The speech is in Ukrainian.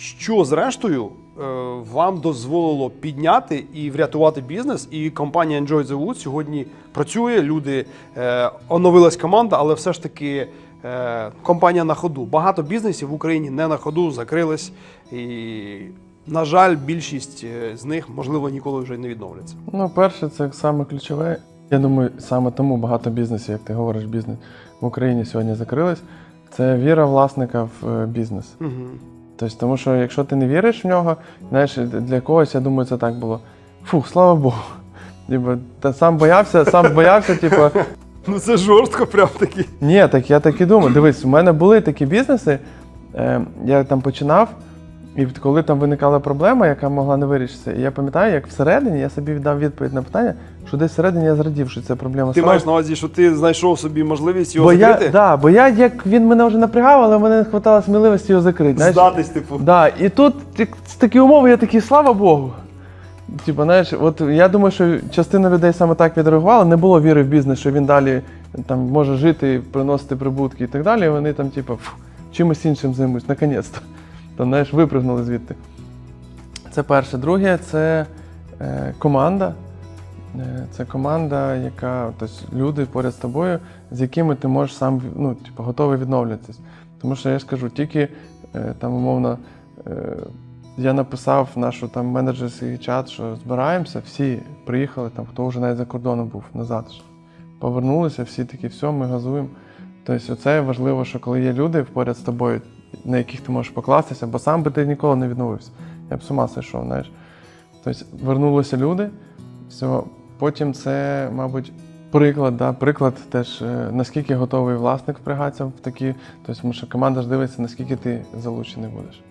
Що зрештою е, вам дозволило підняти і врятувати бізнес? І компанія Enjoy the Woods сьогодні працює. Люди е, оновилась команда, але все ж таки е, компанія на ходу. Багато бізнесів в Україні не на ходу, закрились. І, на жаль, більшість з них можливо ніколи вже не відновляться. Ну, перше, це саме ключове. Я думаю, саме тому багато бізнесів, як ти говориш, бізнес в Україні сьогодні закрились. Це віра власника в бізнес. Угу. Тобто, тому що якщо ти не віриш в нього, знаєш, для когось, я думаю, це так було. Фух, слава Богу. Типу, та сам боявся, сам боявся, типу, Ну це жорстко, прям таки. ні, так я так і думаю. Дивись, у мене були такі бізнеси, е, я там починав, і коли там виникала проблема, яка могла не вирішитися, і я пам'ятаю, як всередині я собі віддав відповідь на питання, що десь всередині я зрадів, що ця проблема Ти маєш на увазі, що ти знайшов собі можливість його Бо я, закрити? да, бо я, як він мене вже напрягав, але мене не хватало сміливості його закрити. знаєш. Здатись, типу. Да, і тут як- такі умови, я такий, слава Богу. Типа, знаєш, от я думаю, що частина людей саме так відреагувала, не було віри в бізнес, що він далі там може жити, приносити прибутки і так далі. І вони там, типу, «Фу, чимось іншим займусь, наконець-то. Там, знаєш, випрыгнули звідти. Це перше. Друге, це е, команда. Е, Це команда, яка тобто люди поряд з тобою, з якими ти можеш сам ну, типу, готовий відновлюватись. Тому що я ж кажу, тільки е, там умовно. Я написав нашу там менеджерський чат, що збираємося, всі приїхали, там, хто вже навіть за кордоном був назад. Повернулися, всі такі, все, ми газуємо. Тобто, це важливо, що коли є люди поряд з тобою, на яких ти можеш покластися, бо сам би ти ніколи не відновився. Я б з ума сойшов, знаєш. Тобто, вернулися люди, все. Потім це, мабуть, приклад, да, приклад теж, е, наскільки готовий власник впрягатися в такі. Тобто, тому що команда ж дивиться, наскільки ти залучений будеш.